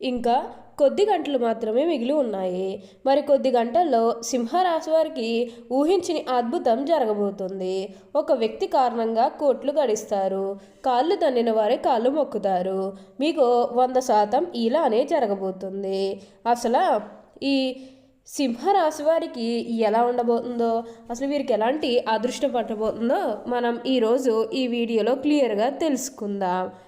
ఇంకా కొద్ది గంటలు మాత్రమే మిగిలి ఉన్నాయి. మరి కొద్ది గంటల్లో సింహరాశి వారికి ఊహించని అద్భుతం జరగబోతుంది. ఒక వ్యక్తి కారణంగా కోట్లు గడిస్తారు. కాళ్ళు తన్నిన వారే కాళ్ళు మొక్కుతారు. మీకు వంద శాతం ఇలానే జరగబోతుంది. అసలు ఈ సింహరాశి వారికి ఎలా ఉండబోతుందో అసలు వీరికి ఎలాంటి అదృష్టం పట్టబోతుందో మనం ఈరోజు ఈ వీడియోలో క్లియర్గా తెలుసుకుందాం.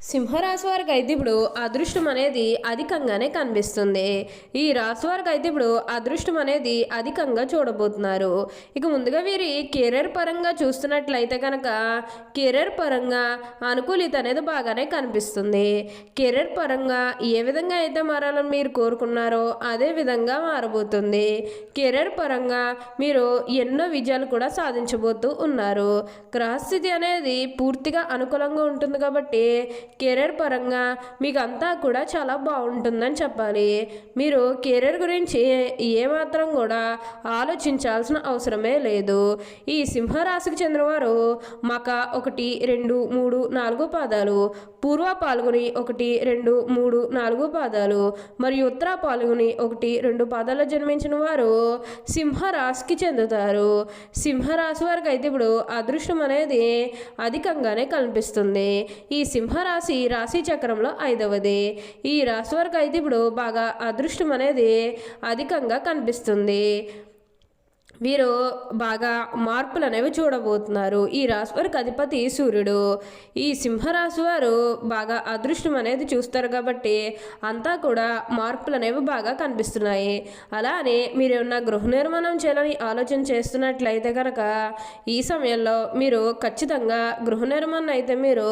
సింహరాశి వారికి అయితే ఇప్పుడు అదృష్టం అనేది అధికంగానే కనిపిస్తుంది. ఈ రాశి వారికి అయితే ఇప్పుడు అదృష్టం అనేది అధికంగా చూడబోతున్నారు. ఇక ముందుగా వీరి కెరీర్ పరంగా చూస్తున్నట్లయితే కనుక కెరీర్ పరంగా అనుకూలిత అనేది బాగానే కనిపిస్తుంది. కెరీర్ పరంగా ఏ విధంగా అయితే మారాలని మీరు కోరుకున్నారో అదే విధంగా మారబోతుంది. కెరీర్ పరంగా మీరు ఎన్నో విజయాలు కూడా సాధించబోతూ ఉన్నారు. గ్రహస్థితి అనేది పూర్తిగా అనుకూలంగా ఉంటుంది కాబట్టి కెరీర్ పరంగా మీకు అంతా కూడా చాలా బాగుంటుందని చెప్పాలి. మీరు కెరీర్ గురించి ఏమాత్రం కూడా ఆలోచించాల్సిన అవసరమే లేదు. ఈ సింహరాశికి చెందినవారు మక ఒకటి రెండు మూడు నాలుగు పాదాలు పూర్వ పాల్గొని ఒకటి రెండు మూడు నాలుగు పాదాలు మరియు ఉత్తర పాల్గొని ఒకటి రెండు పాదాల్లో జన్మించిన వారు సింహరాశికి చెందుతారు. సింహరాశి వారికి అయితే ఇప్పుడు అదృష్టం అనేది అధికంగానే కనిపిస్తుంది. ఈ సింహరాశి రాశి రాశి చక్రంలో ఐదవది. ఈ రాశి వరకు అయితే ఇప్పుడు బాగా అదృష్టం అనేది అధికంగా కనిపిస్తుంది. వీరు బాగా మార్పులు అనేవి చూడబోతున్నారు. ఈ రాశి వారికి అధిపతి సూర్యుడు. ఈ సింహరాశి వారు బాగా అదృష్టం అనేది చూస్తారు కాబట్టి అంతా కూడా మార్పులు అనేవి బాగా కనిపిస్తున్నాయి. అలానే మీరు ఏమన్నా గృహ నిర్మాణం చేయాలని ఆలోచన చేస్తున్నట్లయితే కనుక ఈ సమయంలో మీరు ఖచ్చితంగా గృహ నిర్మాణం అయితే మీరు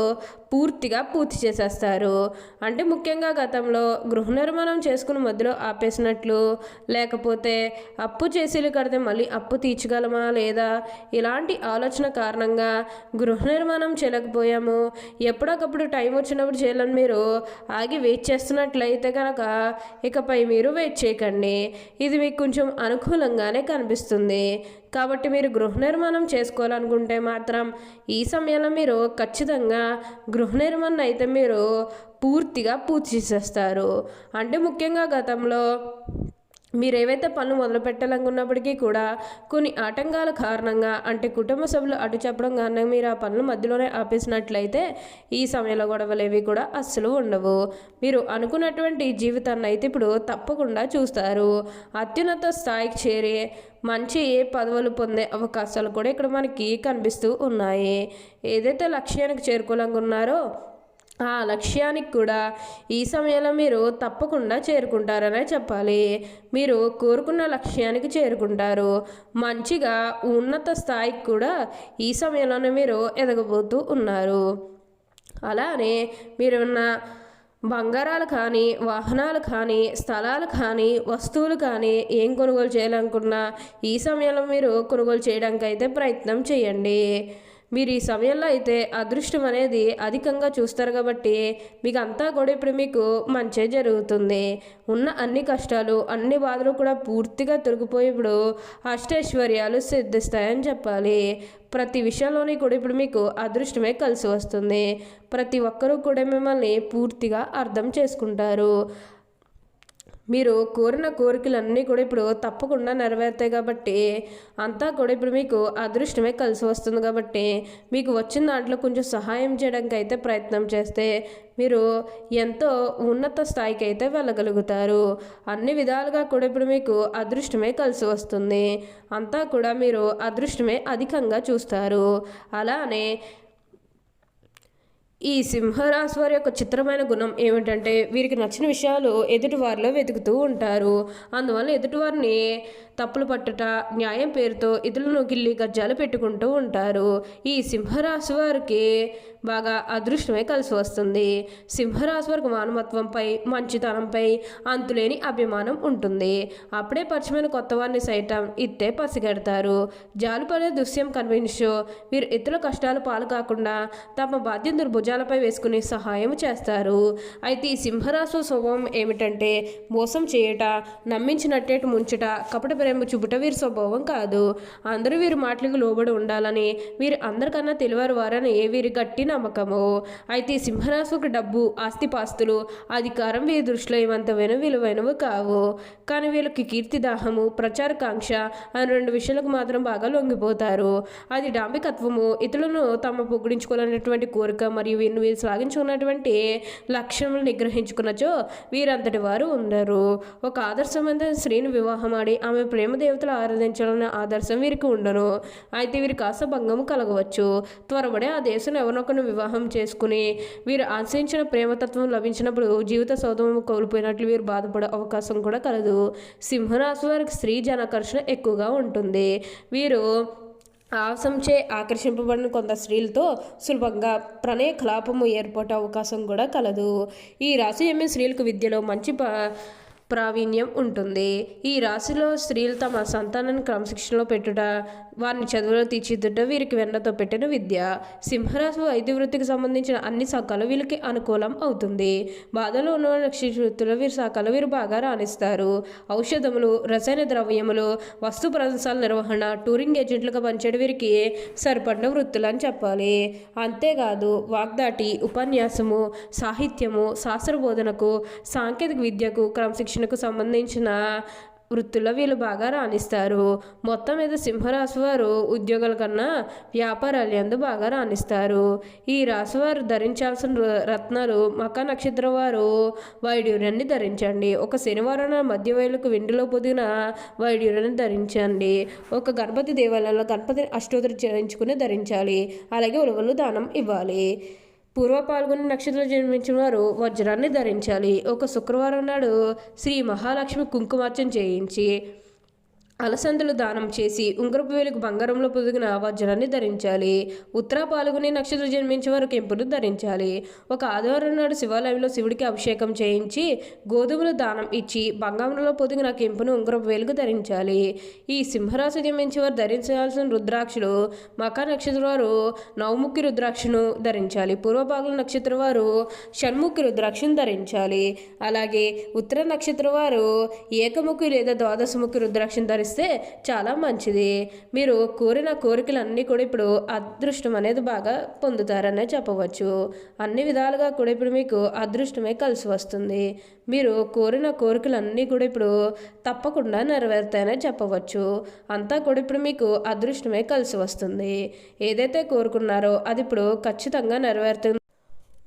పూర్తిగా పూర్తి చేసేస్తారు. అంటే ముఖ్యంగా గతంలో గృహ నిర్మాణం చేసుకుని మధ్యలో ఆపేసినట్లు లేకపోతే అప్పు చేసి కడితే మళ్ళీ అప్పు తీర్చగలమా లేదా ఇలాంటి ఆలోచన కారణంగా గృహ నిర్మాణం చేయలేకపోయాము. ఎప్పటికప్పుడు టైం వచ్చినప్పుడు చేయాలని మీరు. ఆగి వెయిట్ చేస్తున్నట్లయితే కనుక ఇకపై మీరు వెయిట్ చేయకండి. ఇది మీకు కొంచెం అనుకూలంగానే కనిపిస్తుంది. కాబట్టి మీరు గృహ నిర్మాణం చేసుకోవాలనుకుంటే మాత్రం ఈ సమయంలో మీరు ఖచ్చితంగా గృహ నిర్మాణం అయితే మీరు పూర్తిగా పూర్తి చేసేస్తారు. అంటే ముఖ్యంగా గతంలో మీరు ఏవైతే పనులు మొదలు పెట్టాలనుకున్నప్పటికీ కూడా కొన్ని ఆటంకాల కారణంగా అంటే కుటుంబ సభ్యులు అటు చెప్పడం కారణంగా మీరు ఆ పనులు మధ్యలోనే ఆపేసినట్లయితే ఈ సమయంలో గొడవలు ఏవి కూడా అస్సలు ఉండవు. మీరు అనుకున్నటువంటి జీవితాన్ని అయితే ఇప్పుడు తప్పకుండా చూస్తారు. అత్యున్నత స్థాయికి చేరి మంచి పదవులు పొందే అవకాశాలు కూడా ఇక్కడ మనకి కనిపిస్తూ ఉన్నాయి. ఏదైతే లక్ష్యానికి చేరుకోవాలనుకున్నారో ఆ లక్ష్యానికి కూడా ఈ సమయంలో మీరు తప్పకుండా చేరుకుంటారనే చెప్పాలి. మీరు కోరుకున్న లక్ష్యానికి చేరుకుంటారు. మంచిగా ఉన్నత స్థాయికి కూడా ఈ సమయంలోనే మీరు ఎదగబోతూ ఉన్నారు. అలానే మీరున్న బంగారాలు కానీ వాహనాలు కానీ స్థలాలు కానీ వస్తువులు కానీ ఏం కొనుగోలు చేయాలనుకున్నా ఈ సమయంలో మీరు కొనుగోలు చేయడానికి అయితే ప్రయత్నం చేయండి. మీరు ఈ సమయంలో అయితే అదృష్టం అనేది అధికంగా చూస్తారు కాబట్టి మీకు అంతా కూడా ఇప్పుడు మీకు మంచే జరుగుతుంది. ఉన్న అన్ని కష్టాలు అన్ని బాధలు కూడా పూర్తిగా తొలగిపోయి ఇప్పుడు అష్టైశ్వర్యాలు సిద్ధిస్తాయని చెప్పాలి. ప్రతి విషయంలోని కూడా ఇప్పుడు మీకు అదృష్టమే కలిసి వస్తుంది. ప్రతి ఒక్కరూ కూడా మిమ్మల్ని పూర్తిగా అర్థం చేసుకుంటారు. మీరు కోరిన కోరికలన్నీ కూడా ఇప్పుడు తప్పకుండా నెరవేరుతాయి కాబట్టి అంతా కూడా ఇప్పుడు మీకు అదృష్టమే కలిసి వస్తుంది కాబట్టి మీకు వచ్చిన దాంట్లో కొంచెం సహాయం చేయడానికి అయితే ప్రయత్నం చేస్తే మీరు ఎంతో ఉన్నత స్థాయికి అయితే వెళ్ళగలుగుతారు. అన్ని విధాలుగా కూడా ఇప్పుడు మీకు అదృష్టమే కలిసి వస్తుంది. అంతా కూడా మీరు అదృష్టమే అధికంగా చూస్తారు. అలానే ఈ సింహరాశి వారి యొక్క చిత్రమైన గుణం ఏమిటంటే వీరికి నచ్చిన విషయాలు ఎదుటివారిలో వెతుకుతూ ఉంటారు. అందువల్ల ఎదుటివారిని తప్పులు పట్టుట న్యాయం పేరుతో ఇతరులను గిల్లి గజ్జాలు పెట్టుకుంటూ ఉంటారు. ఈ సింహరాశి వారికి బాగా అదృష్టమే కలిసి వస్తుంది. సింహరాశి వారికి మానవత్వంపై మంచితనంపై అంతులేని అభిమానం ఉంటుంది. అప్పుడే పరిచయమైన కొత్త వారిని సైతం ఇట్టే పసిగడతారు. జాలుపడే దృశ్యం కనిపించు వీరు ఇతరుల కష్టాలు పాలు కాకుండా తమ బాధ్యతలు భుజాలపై వేసుకుని సహాయం చేస్తారు. అయితే ఈ సింహరాశి స్వభావం ఏమిటంటే మోసం చేయట నమ్మించినట్టేటు ముంచుట కపట ప్రేమ చూపుట వీరి స్వభావం కాదు. అందరూ వీరి మాటలకు లోబడి ఉండాలని వీరు అందరికన్నా తెలివారు వారని వీరి గట్టి నమ్మకము? అయితే ఈ సింహరాశికి డబ్బు ఆస్తిపాస్తులు అధికారం వీరి దృష్టిలో ఏమంతమైన విలువైనవి కావు. కానీ వీళ్ళకి కీర్తి దాహము ప్రచారకాంక్ష అని రెండు విషయాలకు మాత్రం బాగా లొంగిపోతారు. అది డాంబికత్వము. ఇతరులను తమ పొగిడించుకోవాలనేటువంటి కోరిక మరియు వీరిని వీరు సాగించుకున్నటువంటి లక్ష్యములు నిగ్రహించుకున్నచో వీరంతటి వారు ఉండరు. ఒక ఆదర్శవంతమైన స్త్రీని వివాహమాడి ఆమె ప్రేమ దేవతలు ఆరాధించాలనే ఆదర్శం వీరికి ఉండను. అయితే వీరికి కాస్త భంగం కలగవచ్చు. త్వరబడే ఆ దేశం ఎవరినొకరిని వివాహం చేసుకుని వీరు ఆశించిన ప్రేమతత్వం లభించినప్పుడు జీవిత సౌధము కోల్పోయినట్లు వీరు బాధపడే అవకాశం కూడా కలదు. సింహరాశి వారికి స్త్రీ జనాకర్షణ ఎక్కువగా ఉంటుంది. వీరు ఆశంచే ఆకర్షింపబడిన కొంత స్త్రీలతో సులభంగా ప్రణయ కలాపము ఏర్పడే అవకాశం కూడా కలదు. ఈ రాశి ఎమ్మె స్త్రీలకు విద్యలో మంచి ప ప్రావీణ్యం ఉంటుంది. ఈ రాశిలో స్త్రీలు తమ సంతానాన్ని క్రమశిక్షణలో పెట్టుట వారిని చదువులో తీర్చిదిద్దుట వీరికి వెన్నతో పెట్టిన విద్య. సింహరాశి వైద్య వృత్తికి సంబంధించిన అన్ని శాఖలు వీళ్ళకి అనుకూలం అవుతుంది. బాధలో ఉన్న నక్షత్ర వృత్తులు వీరి శాఖలు వీరు బాగా రాణిస్తారు. ఔషధములు రసాయన ద్రవ్యములు వస్తు ప్రదర్శనల నిర్వహణ టూరింగ్ ఏజెంట్లుగా పనిచేయడం వీరికి సరిపడిన వృత్తులు అని చెప్పాలి. అంతేకాదు వాగ్దాటి ఉపన్యాసము సాహిత్యము శాస్త్ర బోధనకు సాంకేతిక విద్యకు రక్షణకు సంబంధించిన వృత్తుల్లో వీళ్ళు బాగా రాణిస్తారు. మొత్తం మీద సింహరాశి వారు ఉద్యోగాల కన్నా వ్యాపారాలు ఎందు బాగా రాణిస్తారు. ఈ రాశి వారు ధరించాల్సిన ర- రత్నాలు మక నక్షత్రం వారు వైడ్యూర్యాన్ని ధరించండి. ఒక శనివారం మధ్య వేలకు వెండిలో పొదిగిన వైడ్యూర్యాన్ని ధరించండి. ఒక గణపతి దేవాలయంలో గణపతి అష్టోత్తరం చేయించుకుని ధరించాలి. అలాగే ఉలవలు దానం ఇవ్వాలి. పూర్వ పాల్గొని నక్షత్రం జన్మించిన వారు వజ్రాన్ని ధరించాలి. ఒక శుక్రవారం నాడు శ్రీ మహాలక్ష్మి కుంకుమార్చన చేయించి అలసందలు దానం చేసి ఉంగరపు వేలుకు బంగారంలో పొదిగిన వజ్రాన్ని ధరించాలి. ఉత్తర పాల్గొని నక్షత్రం జన్మించే వారు కెంపును ధరించాలి. ఒక ఆదివారం నాడు శివాలయంలో శివుడికి అభిషేకం చేయించి గోధుమలు దానం ఇచ్చి బంగారంలో పొదిగిన కెంపును ఉంగరపు వేలుకు ధరించాలి. ఈ సింహరాశి జన్మించే వారు ధరించాల్సిన రుద్రాక్షలు మకా నక్షత్రం వారు నవముఖి రుద్రాక్షను ధరించాలి. పూర్వభాగం నక్షత్రం వారు షణ్ముఖి రుద్రాక్షను ధరించాలి. అలాగే ఉత్తర నక్షత్రం వారు ఏకముఖి లేదా ద్వాదశముఖి రుద్రాక్షను ధరిస్తే చాలా మంచిది. మీరు కోరిన కోరికలన్నీ కూడా ఇప్పుడు అదృష్టం అనేది బాగా పొందుతారనే చెప్పవచ్చు. అన్ని విధాలుగా కూడా ఇప్పుడు మీకు అదృష్టమే కలిసి వస్తుంది. మీరు కోరిన కోరికలన్నీ కూడా ఇప్పుడు తప్పకుండా నెరవేరుతాయనే చెప్పవచ్చు. అంతా కూడా ఇప్పుడు మీకు అదృష్టమే కలిసి వస్తుంది. ఏదైతే కోరుకున్నారో అది ఇప్పుడు ఖచ్చితంగా నెరవేరుతుంది.